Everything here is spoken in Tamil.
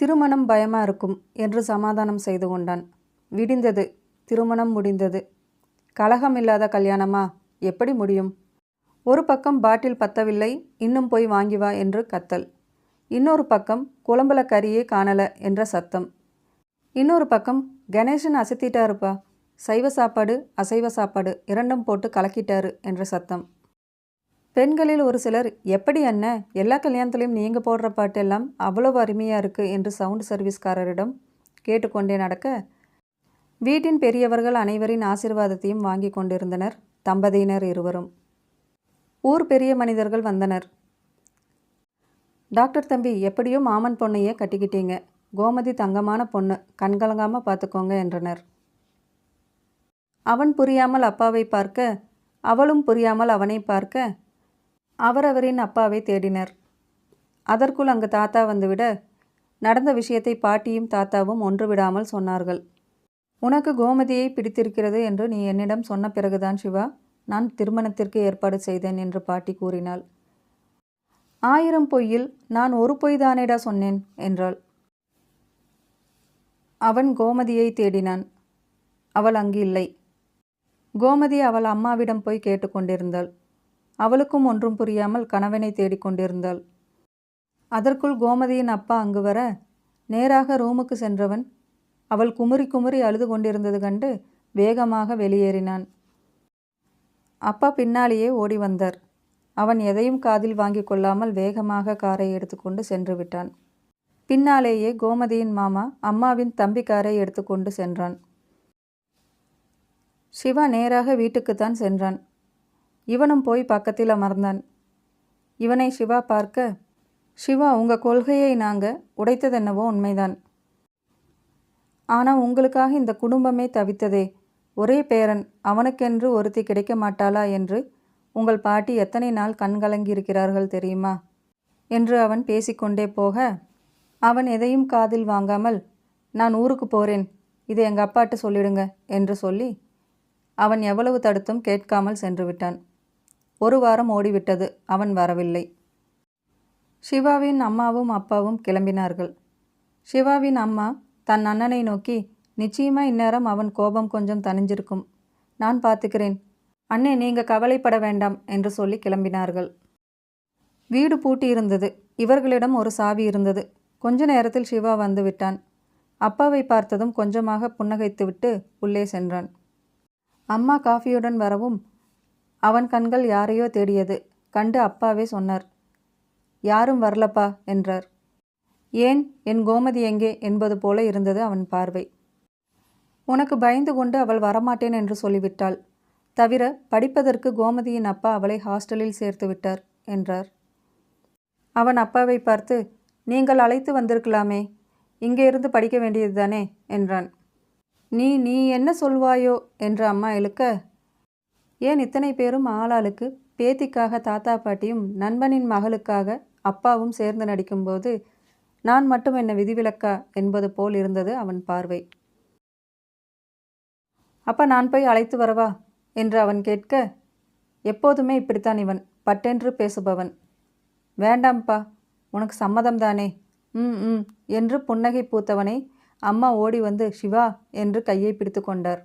திருமணம் பயமா இருக்கும் என்று சமாதானம் செய்து கொண்டான். விடிந்தது. திருமணம் முடிந்தது. கலகம் இல்லாத கல்யாணமா? எப்படி முடியும்? ஒரு பக்கம் பாட்டில் பத்தவில்லை இன்னும் போய் வாங்கி வா என்று கத்தல். இன்னொரு பக்கம் குழம்புல கறியே காணல என்ற சத்தம். இன்னொரு பக்கம் கணேசன் அசத்திட்டாருப்பா. சைவ சாப்பாடு அசைவ சாப்பாடு இரண்டும் போட்டு கலக்கிட்டாரு என்ற சத்தம். பெண்களில் ஒரு சிலர் எப்படி என்ன எல்லா கல்யாணத்துலேயும் நீங்கள் போடுற பாட்டெல்லாம் அவ்வளவு அருமையாக இருக்குது என்று சவுண்ட் சர்வீஸ்காரரிடம் கேட்டுக்கொண்டே நடக்க வீட்டின் பெரியவர்கள் அனைவரின் ஆசிர்வாதத்தையும் வாங்கி கொண்டிருந்தனர் தம்பதியினர் இருவரும். ஊர் பெரிய மனிதர்கள் வந்தனர். டாக்டர் தம்பி எப்படியோ மாமன் பொண்ணையே கட்டிக்கிட்டீங்க. கோமதி தங்கமான பொண்ணு கண்கலங்காமல் பார்த்துக்கோங்க என்றனர். அவன் புரியாமல் அப்பாவை பார்க்க அவளும் புரியாமல் அவனை பார்க்க அவரவரின் அப்பாவை தேடினர். அதற்குள் அங்கு தாத்தா வந்துவிட நடந்த விஷயத்தை பாட்டியும் தாத்தாவும் ஒன்று விடாமல் சொன்னார்கள். உனக்கு கோமதியை பிடித்திருக்கிறது என்று நீ என்னிடம் சொன்ன பிறகுதான் சிவா நான் திருமணத்திற்கு ஏற்பாடு செய்தேன் என்று பாட்டி கூறினாள். ஆயிரம் பொய்யில் நான் ஒரு பொய் தானேடா சொன்னேன் என்றாள். அவன் கோமதியை தேடினான். அவள் அங்கு இல்லை. கோமதி அவள் அம்மாவிடம் போய் கேட்டுக்கொண்டிருந்தாள். அவளுக்கும் ஒன்றும் புரியாமல் கணவனை தேடிக்கொண்டிருந்தாள் அதற்குள் கோமதியின் அப்பா அங்கு வர நேராக ரூமுக்கு சென்றவன் அவள் குமுறி குமுறி அழுது கொண்டிருந்தது கண்டு வேகமாக வெளியேறினான். அப்பா பின்னாலேயே ஓடி வந்தார். அவன் எதையும் காதில் வாங்கி கொள்ளாமல் வேகமாக காரை எடுத்துக்கொண்டு சென்று விட்டான். பின்னாலேயே கோமதியின் மாமா அம்மாவின் தம்பி காரை எடுத்துக்கொண்டு சென்றான். சிவா நேராக வீட்டுக்குத்தான் சென்றான். இவனும் போய் பக்கத்தில் அமர்ந்தான். இவனை சிவா பார்க்க சிவா உங்கள் கொள்கையை நாங்கள் உடைத்ததென்னவோ உண்மைதான். ஆனால் உங்களுக்காக இந்த குடும்பமே தவித்ததே. ஒரே பேரன் அவனுக்கென்று ஒருத்தி கிடைக்க மாட்டாளா என்று உங்கள் பாட்டி எத்தனை நாள் கண்கலங்கியிருக்கிறார்கள் தெரியுமா? என்று அவன் பேசிக்கொண்டே போக அவன் எதையும் காதில் வாங்காமல் நான் ஊருக்கு போகிறேன் இதை எங்கள் அப்பாட்ட சொல்லிடுங்க என்று சொல்லி அவன் எவ்வளவு தடுத்தும் கேட்காமல் சென்று விட்டான். ஒரு வாரம் ஓடிவிட்டது. அவன் வரவில்லை. சிவாவின் அம்மாவும் அப்பாவும் கிளம்பினார்கள். சிவாவின் அம்மா தன் அண்ணனை நோக்கி நிச்சயமா இந்நேரம் அவன் கோபம் கொஞ்சம் தனிஞ்சிருக்கும் நான் பார்த்துக்கிறேன். அண்ணே நீங்கள் கவலைப்பட வேண்டாம் என்று சொல்லி கிளம்பினார்கள். வீடு பூட்டி இருந்தது இவர்களிடம் ஒரு சாவி இருந்தது. கொஞ்ச நேரத்தில் சிவா வந்து விட்டான். அப்பாவை பார்த்ததும் கொஞ்சமாக புன்னகைத்துவிட்டு உள்ளே சென்றான். அம்மா காஃபியுடன் வரவும் அவன் கண்கள் யாரையோ தேடியது. கண்டு அப்பாவே சொன்னார். யாரும் வரலப்பா என்றார். ஏன்? என் கோமதி எங்கே? என்பது போல இருந்தது அவன் பார்வை. உனக்கு பயந்து கொண்டு அவள் வரமாட்டேன் என்று சொல்லிவிட்டாள். தவிர படிப்பதற்கு கோமதியின் அப்பா அவளை ஹாஸ்டலில் சேர்த்து விட்டார் என்றார். அவன் அப்பாவை பார்த்து நீங்கள் அழைத்து வந்திருக்கலாமே. இங்கே இருந்து படிக்க வேண்டியது தானே என்றான். நீ நீ என்ன சொல்வாயோ? என்று அம்மா இழுக்க ஏன் இத்தனை பேரும் ஆளாளுக்கு பேத்திக்காக தாத்தா பாட்டியும் நண்பனின் மகளுக்காக அப்பாவும் சேர்ந்து நடிக்கும்போது நான் மட்டும் என்ன விதிவிலக்கா என்பது போல் இருந்தது அவன் பார்வை. அப்பா நான் போய் அழைத்து வரவா? என்று அவன் கேட்க எப்போதுமே இப்படித்தான் இவன் பட்டென்று பேசுபவன். வேண்டாம்ப்பா உனக்கு சம்மதம்தானே? ம் ம் என்று புன்னகை பூத்தவனை அம்மா ஓடி வந்து சிவா என்று கையை பிடித்து கொண்டார்.